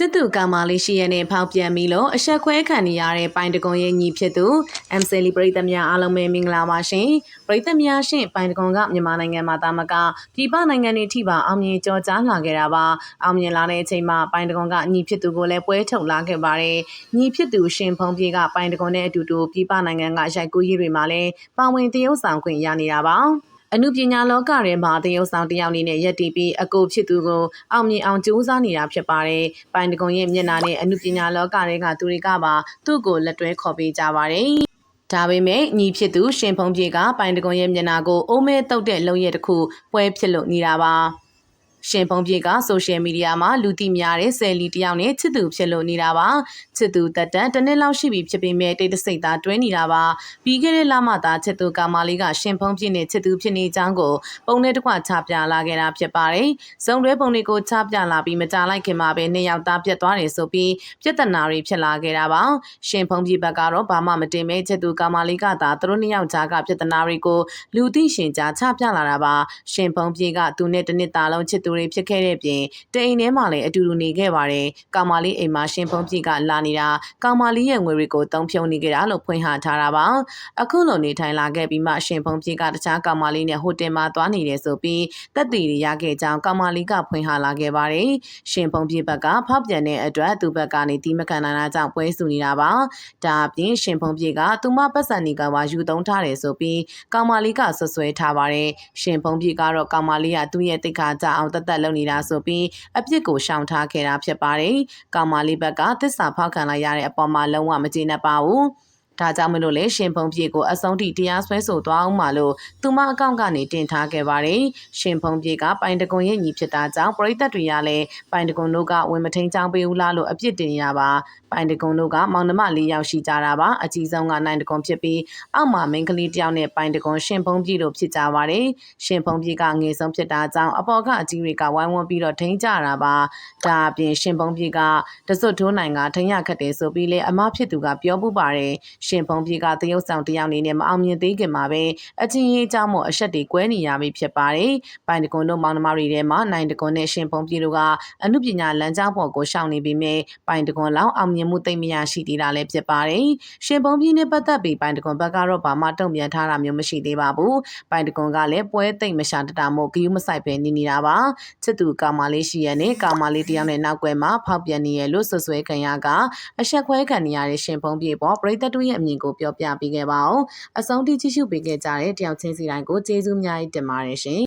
စစ်သူကောင်မလေးရှိရနဲ့ဖောက်ပြန်ပြီးလို့အဆက်ခွဲခံနေရတဲ့ပိုင်တကွန်ရဲ့ညီဖြစ်သူ M Sally ပရိသတ်များအားလုံးပဲမင်္ဂလာပါရှင်ပရိသတ်များရှင်ပိုင်တကွန်ကမြန်မာနိုင်ငံမှာတာမကပြည်ပနိုင်ငံတွေထိပါအောင်မြင်ကြောကြားလာခဲ့တာပါအောင်မြင်လာတဲ့အချိန်မှာပိုင်တကွန်ကညီဖြစ်သူကိုလည်းပွဲထုတ်လာခဲ့ပါတယ်ညီဖြစ်သူရှင်ဖုံပြေကပိုင်တကွန်နဲ့အတူတူပြည်ပနိုင်ငံကရိုက်ကူးရေးတွေမှာလည်းပါဝင်တရုပ်ဆောင်ခွင့်ရနေတာပါ အမှုပညာလောကထဲမှာတရုတ်ဆောင်တယောက်အနေနဲ့ရက်တည်ပြီးအကိုဖြစ်သူကိုအောင်မြင်အောင်ကြိုးစားနေတာဖြစ်ပါတယ်။ပိုင်တကုံရဲ့မျက်နှာနဲ့အမှုပညာလောကတွေကသူတွေကပါသူ့ကိုလက်တွဲခေါ်ပေးကြပါတယ်။ဒါပေမဲ့ညီဖြစ်သူရှင်ဖုံပြေကပိုင်တကုံရဲ့မျက်နှာကိုအိုးမဲတုတ်တဲ့လုံရက်တစ်ခုပွဲဖြစ်လို့နေတာပါ။ ရှင်ဖုံပြေကဆိုရှယ်မီဒီယာမှာလူသိများတဲ့ဆယ်လီတယောက်နဲ့ချစ်သူဖြစ်လို့နေတာပါချစ်သူတက်တန်တစ်နှစ်လောက်ရှိပြီဖြစ်ပေမဲ့တိတ်တဆိတ်သားတွဲနေတာပါပြီးခဲ့တဲ့လမှသာချစ်သူကာမလေးကရှင်ဖုံပြေနဲ့ချစ်သူဖြစ်နေကြောင်းကိုပုံနဲ့တစ်ခွချပြလာခဲ့တာဖြစ်ပါတယ်ဇုံတွဲပုံတွေကိုချပြလာပြီးမကြလိုက်ခင်မှာပဲနှစ်ယောက်သားပြတ်သွားတယ်ဆိုပြီးပြဿနာတွေဖြစ်လာခဲ့တာပါရှင်ဖုံပြေဘက်ကတော့ဘာမှမတင်မဲချစ်သူကာမလေးကသာသူတို့နှစ်ယောက်ကြားကပြဿနာတွေကိုလူသိရှင်ကြားချပြလာတာပါရှင်ဖုံပြေကသူနဲ့တစ်နှစ်သားလုံးချစ်သူတွေဖြစ်ခဲ့တဲ့ပြင်တအိမ်ထဲမှာလည်းအတူတူနေခဲ့ပါတယ်။ကောင်မလေးအိမ်မှာရှင်ဖုံးပြစ်ကလာနေတာကောင်မလေးရဲ့ငွေတွေကိုတုံးဖြုံနေခဲ့တာလို့ဖွင့်ဟထားတာပါ။အခုလိုနေထိုင်လာခဲ့ပြီးမှရှင်ဖုံးပြစ်ကတခြားကောင်မလေးနဲ့ဟိုတယ်မှာသွားနေတယ်ဆိုပြီးတက်တီတွေရခဲ့ကြောင်းကောင်မလေးကဖွင့်ဟလာခဲ့ပါတယ်။ရှင်ဖုံးပြစ်ဘက်ကဖောက်ပြန်တဲ့အတွက်သူ့ဘက်ကနေတီးမခံနိုင်တာကြောင့်ပွဲစုနေတာပါ။ဒါအပြင်ရှင်ဖုံးပြစ်ကသူမပတ်စံနေကပါယူသုံးထားတယ်ဆိုပြီးကောင်မလေးကဆွဆွဲထားပါတယ်။ရှင်ဖုံးပြစ်ကတော့ကောင်မလေးကသူ့ရဲ့တိတ်ခါကြအောင်တက်တက်လုပ်နေတာဆိုပြီးအပြစ်ကိုရှောင်ထားခဲ့တာဖြစ်ပါတယ်။ကောင်မလေးဘက်ကသစ္စာဖောက်ခံလိုက်ရတဲ့အပေါ်မှာလုံးဝမကျေနပ်ပါဘူး။ ဒါကြောင့်မလို့လေရှင်ဖုံပြေကိုအဆုံးထိတရားစွဲဆိုသွားအောင်မလို့သူမအကောင့်ကနေတင်ထားခဲ့ပါတယ်။ရှင်ဖုံပြေကပိုင်တကွန်ရဲ့ညီဖြစ်တာကြောင့်ပရိသတ်တွေကလည်းပိုင်တကွန်တို့ကဝင်မထိန်ချောင်းပေးဦးလားလို့အပြစ်တင်ရပါ။ပိုင်တကွန်တို့ကမောင်နှမ၄ယောက်ရှိကြတာပါ။အကြီးဆုံးကနိုင်တကွန်ဖြစ်ပြီးအောက်မှာမိန်းကလေးတယောက်နဲ့ပိုင်တကွန်ရှင်ဖုံပြေတို့ဖြစ်ကြပါတယ်။ရှင်ဖုံပြေကငေဆုံးဖြစ်တာကြောင့်အပေါ်ကအကြီးတွေကဝိုင်းဝန်းပြီးတော့ထိန်ကြတာပါ။ဒါအပြင်ရှင်ဖုံပြေကတစွတ်ထိုးနိုင်ကထိန်ရခတ်တယ်ဆိုပြီးလေအမဖြစ်သူကပြောပူပါတယ်။ရှင်ဖုံပြေကတရုတ်ဆောင်တယောက်အနေနဲ့မအောင်မြင်သေးခင်မှာပဲအချင်းရေးအကြောင်းမို့အဆက်တွေကွဲနေရပြီဖြစ်ပါတယ်။ပိုင်တကွန်တို့မောင်နှမတွေထဲမှာနိုင်တကွန်နဲ့ရှင်ဖုံပြေတို့ကအမှုပညာလမ်းကြောင်းပေါ်ကိုရှောင်နေပြီးမြဲပိုင်တကွန်လောက်အောင်မြင်မှုသိမ့်မရရှိသေးတာလည်းဖြစ်ပါတယ်။ရှင်ဖုံပြေနဲ့ပတ်သက်ပြီးပိုင်တကွန်ဘက်ကတော့ဘာမှတုံ့ပြန်ထားတာမျိုးမရှိသေးပါဘူး။ပိုင်တကွန်ကလည်းပွဲသိမ့်မရှာတတာမို့ဂယုမဆိုင်ပဲနေနေတာပါ။ချစ်သူကောင်မလေးရှိရနဲ့ကောင်မလေးတယောက်နဲ့နောက်ွယ်မှာဖောက်ပြန်နေရလို့ဆွဆွဲခံရကအဆက်ခွဲခံနေရတဲ့ရှင်ဖုံပြေပေါ်ပရိသတ်တို့ရဲ့အမြင်ကိုပြောပြပေးခဲ့ပါအောင်အဆုံးထိကြည့်ရှုပေးခဲ့ကြတဲ့တယောက်ချင်းစီတိုင်းကိုကျေးဇူးအများကြီးတင်ပါတယ်ရှင်